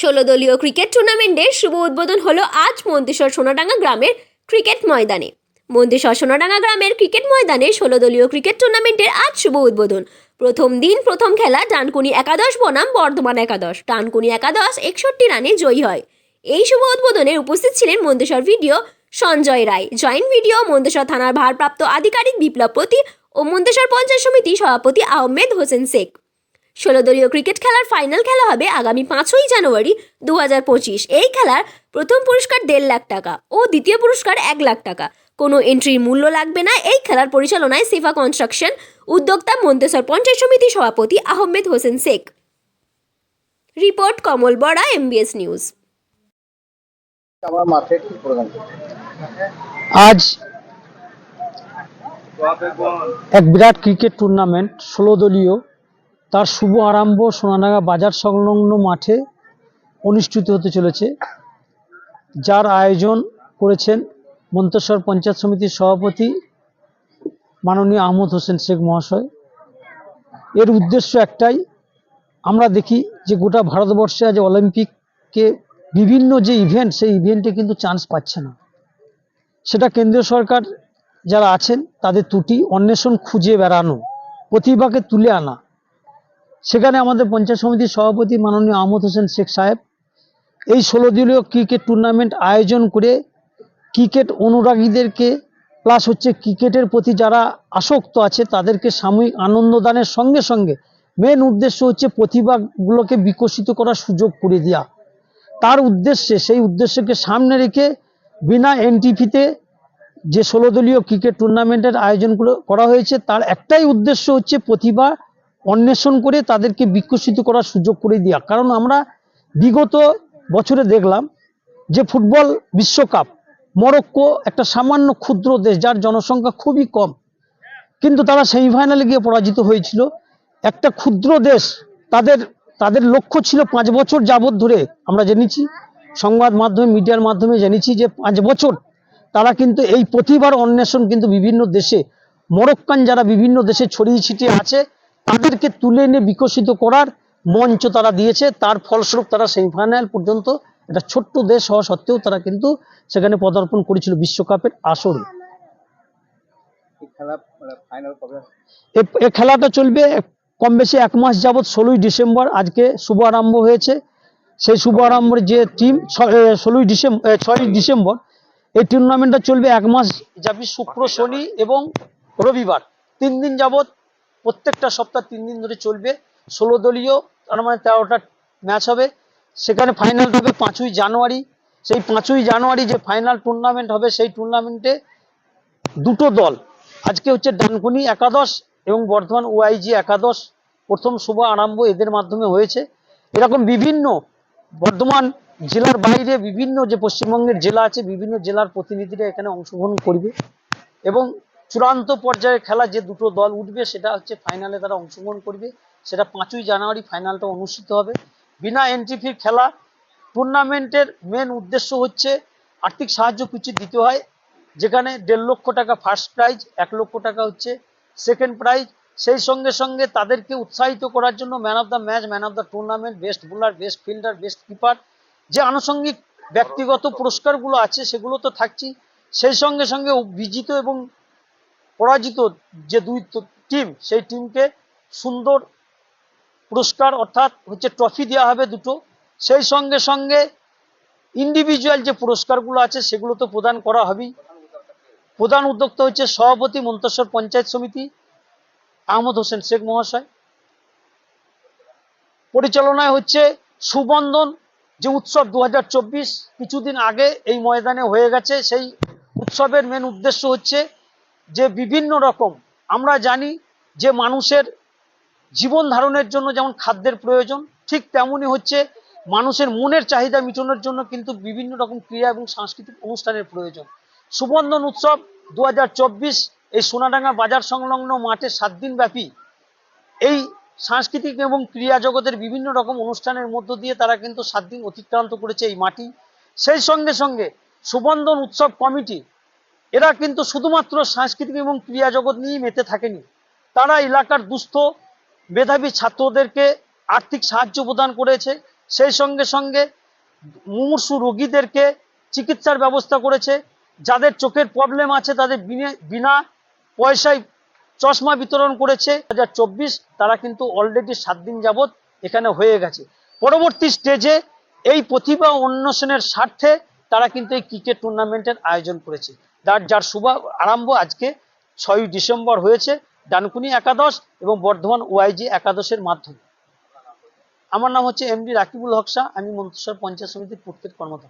ষোলো দলীয় ক্রিকেট টুর্নামেন্টের শুভ উদ্বোধন হলো আজ মন্তেশ্বর সোনাডাঙ্গা গ্রামের ক্রিকেট ময়দানে। মন্তেশ্বর সোনাডাঙ্গা গ্রামের ক্রিকেট ময়দানে ষোলো দলীয় ক্রিকেট টুর্নামেন্টের আজ শুভ উদ্বোধন। প্রথম দিন প্রথম খেলা ডানকুনি একাদশ, বনাম বর্ধমান একাদশ। ডানকুনি একাদশ একষট্টি রানে জয়ী হয়। এই শুভ উদ্বোধনে উপস্থিত ছিলেন Manteswar BDO Sanjay Ray. Joint BDO Manteswar থানার ভারপ্রাপ্ত আধিকারিক বিপ্লব পতি ও মন্তেশ্বর পঞ্চায়েত সমিতি সভাপতি আহমেদ হোসেন শেখ। ষোলো দলীয় ক্রিকেট খেলার ফাইনাল খেলা হবে আগামী পাঁচই জানুয়ারি দু হাজার পঁচিশ। এই খেলার প্রথম পুরস্কার দেড় লাখ টাকা ও দ্বিতীয় পুরস্কার এক লাখ টাকা। কোনো এন্ট্রির মূল্য লাগবে না। এই খেলার পরিচালনায় সেফা কনস্ট্রাকশন উদ্যোক্তা মন্তেশ্বর পঞ্চায়েত সমিতি সভাপতি Ahmed Hossain Sheikh. Report Kamal Bara MBS news আজ এক বিরাট ক্রিকেট টুর্নামেন্ট ষোলো দলীয় তার শুভ আরম্ভ সোনাডাঙ্গা বাজার সংলগ্ন মাঠে অনুষ্ঠিত হতে চলেছে, যার আয়োজন করেছেন মন্তেশ্বর পঞ্চায়েত সমিতির সভাপতি মাননীয় আহমদ হোসেন শেখ মহাশয়। এর উদ্দেশ্য একটাই, আমরা দেখি যে গোটা ভারতবর্ষে আজ অলিম্পিককে বিভিন্ন যে ইভেন্ট সেই ইভেন্টে কিন্তু চান্স পাচ্ছে না। সেটা কেন্দ্রীয় সরকার যারা আছেন, তাদের ত্রুটি, অন্বেষণ খুঁজে বেড়ানো, প্রতিভাকে তুলে আনা সেখানে আমাদের পঞ্চায়েত সমিতির সভাপতি মাননীয় আহমদ হোসেন শেখ সাহেব এই ষোলো দলীয় ক্রিকেট টুর্নামেন্ট আয়োজন করে ক্রিকেট অনুরাগীদেরকে প্লাস হচ্ছে ক্রিকেটের প্রতি যারা আসক্ত আছে, তাদেরকে সাময়িক আনন্দদানের সঙ্গে সঙ্গে মেন উদ্দেশ্য হচ্ছে প্রতিভাগুলোকে বিকশিত করার সুযোগ করে দেওয়া তার উদ্দেশ্যে, সেই উদ্দেশ্যকে সামনে রেখে বিনা এনটিপিতে যে ষোলো দলীয় ক্রিকেট টুর্নামেন্টের আয়োজনগুলো করা হয়েছে, তার একটাই উদ্দেশ্য হচ্ছে প্রতিভা অন্বেষণ করে তাদেরকে বিকশিত করার সুযোগ করে দেওয়া কারণ আমরা বিগত বছরে দেখলাম যে ফুটবল বিশ্বকাপ, মরক্কো একটা সামান্য ক্ষুদ্র দেশ, যার জনসংখ্যা খুবই কম। কিন্তু তারা সেমিফাইনালে গিয়ে পরাজিত হয়েছিল। একটা ক্ষুদ্র দেশ, তাদের তাদের লক্ষ্য ছিল পাঁচ বছর যাবৎ ধরে আমরা জেনেছি, সংবাদ মাধ্যমে, মিডিয়ার মাধ্যমে জেনেছি যে পাঁচ বছর তারা কিন্তু এই প্রতিভার অন্বেষণ কিন্তু বিভিন্ন দেশে, মরক্কান যারা বিভিন্ন দেশে ছড়িয়ে ছিটিয়ে আছে তাদেরকে তুলে এনে বিকশিত করার মঞ্চ তারা দিয়েছে। তার ফলস্বরূপ তারা সেমিফাইনাল পর্যন্ত একটা ছোট্ট দেশ হওয়া সত্ত্বেও তারা কিন্তু সেখানে পদার্পণ করেছিল বিশ্বকাপের আসরে। এ খেলাটা চলবে কম বেশি এক মাস যাবৎ ষোলোই ডিসেম্বর। আজকে শুভ আরম্ভ হয়েছে। সেই শুভ আরম্ভের যে টিম ষোলোই ডিসেম্বর ছয়ই ডিসেম্বর, এই টুর্নামেন্টটা চলবে এক মাস যাবি শুক্র, শনি এবং রবিবার। তিন দিন যাবৎ প্রত্যেকটা সপ্তাহ তিন দিন ধরে চলবে। ষোলো দলীয় তার মানে তেরোটা ম্যাচ হবে। সেখানে ফাইনাল হবে পাঁচই জানুয়ারি। সেই পাঁচই জানুয়ারি যে ফাইনাল টুর্নামেন্ট হবে, সেই টুর্নামেন্টে দুটো দল, আজকে হচ্ছে ডানকুনি একাদশ এবং বর্ধমান ওআইজি একাদশ, প্রথম শুভ আরম্ভ এদের মাধ্যমে হয়েছে। এরকম বিভিন্ন বর্ধমান জেলার বাইরে বিভিন্ন যে পশ্চিমবঙ্গের জেলা আছে, বিভিন্ন জেলার প্রতিনিধিরা এখানে অংশগ্রহণ করবে। এবং চূড়ান্ত পর্যায়ে খেলা যে দুটো দল উঠবে, সেটা হচ্ছে ফাইনালে তারা অংশগ্রহণ করবে। সেটা পাঁচই জানুয়ারি ফাইনালটা অনুষ্ঠিত হবে। বিনা এন্ট্রি ফির খেলা টুর্নামেন্টের মেন উদ্দেশ্য হচ্ছে আর্থিক সাহায্য কিছু দিতে হয়, যেখানে দেড় লক্ষ টাকা ফার্স্ট প্রাইজ এক লক্ষ টাকা হচ্ছে সেকেন্ড প্রাইজ সেই সঙ্গে সঙ্গে তাদেরকে উৎসাহিত করার জন্য man of the match man of the tournament best bowler best fielder best keeper যে আনুষঙ্গিক ব্যক্তিগত পুরস্কারগুলো আছে সেগুলো তো থাকছেই। সেই সঙ্গে সঙ্গে বিজিত এবং পরাজিত যে দুই টিম সেই টিমকে সুন্দর পুরস্কার অর্থাৎ হচ্ছে ট্রফি দেওয়া হবে দুটো। সেই সঙ্গে সঙ্গে ইন্ডিভিজুয়াল যে পুরস্কারগুলো আছে, সেগুলো তো প্রদান করা হবেই। প্রধান উদ্যোক্তা হচ্ছে সভাপতি মন্তেশ্বর পঞ্চায়েত সমিতি, আহমদ হোসেন শেখ মহাশয়। পরিচালনায় হচ্ছে সুবন্ধন যে উৎসব দু হাজার চব্বিশ, কিছুদিন আগে এই ময়দানে হয়ে গেছে। সেই উৎসবের মেন উদ্দেশ্য হচ্ছে যে বিভিন্ন রকম, আমরা জানি যে মানুষের জীবন ধারণের জন্য যেমন খাদ্যের প্রয়োজন, ঠিক তেমনি হচ্ছে মানুষের মনের চাহিদা মিটানোর জন্য কিন্তু বিভিন্ন রকম ক্রিয়া এবং সাংস্কৃতিক অনুষ্ঠানের প্রয়োজন। সুবন্ধন উৎসব দু হাজার চব্বিশ, এই সোনাডাঙ্গা বাজার সংলগ্ন মাঠে সাত দিন ব্যাপী এই সাংস্কৃতিক এবং ক্রিয়া জগতের বিভিন্ন রকম অনুষ্ঠানের মধ্য দিয়ে তারা কিন্তু সাত দিন অতিক্রান্ত করেছে এই মাটি। সেই সঙ্গে সঙ্গে সুবন্ধন উৎসব কমিটি এরা কিন্তু শুধুমাত্র সাংস্কৃতিক এবং ক্রিয়া জগৎ নিয়েই মেতে থাকেনি। তারা এলাকার দুস্থ, মেধাবী ছাত্রদেরকে আর্থিক সাহায্য প্রদান করেছে। সেই সঙ্গে সঙ্গে মুমূর্ষু রোগীদেরকে চিকিৎসার ব্যবস্থা করেছে। যাদের চোখের প্রবলেম আছে তাদের বিনে পয়সায় চশমা বিতরণ করেছে। দু হাজার চব্বিশ তারা কিন্তু অলরেডি সাত দিন যাবৎ এখানে হয়ে গেছে। পরবর্তী স্টেজে এই প্রতিভা অন্বেষণের স্বার্থে তারা কিন্তু এই ক্রিকেট টুর্নামেন্টের আয়োজন করেছে। যার যার শুভ আরম্ভ আজকে ছয়ই ডিসেম্বর হয়েছে, ডানকুনি একাদশ এবং বর্ধমান ওয়াইজি একাদশের মাধ্যমে। আমার নাম হচ্ছে এমডি রাকিবুল হকসা আমি মন্ত্রিসভা পঞ্চায়েত সমিতির পূর্তের কর্মকর্তা।